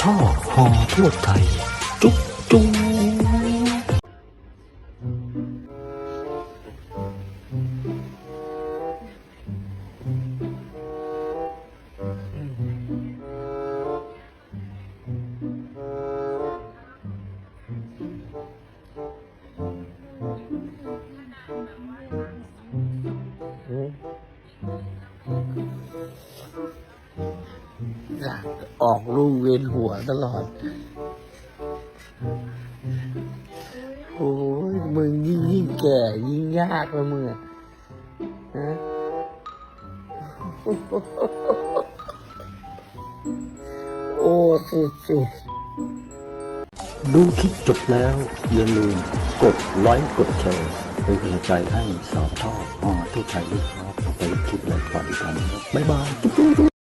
ท่อหอทั่วไทย จุ๊บจุ๊บ อยากออกลูกเวียนหัวตลอด โอ้ยมึงยิ่งยิ่งแก่ยิ่งยากล้วมึงอะฮะโอ้สุดสุดดูคลิปจบแล้ว อย่าลืมกดไลค์กดแชร์เป็นกำลังใจให้สอบท่อหอทั่วไทยด้วยครับไปคลิปอะไรก่อนดีกันครับบ๊ายบาย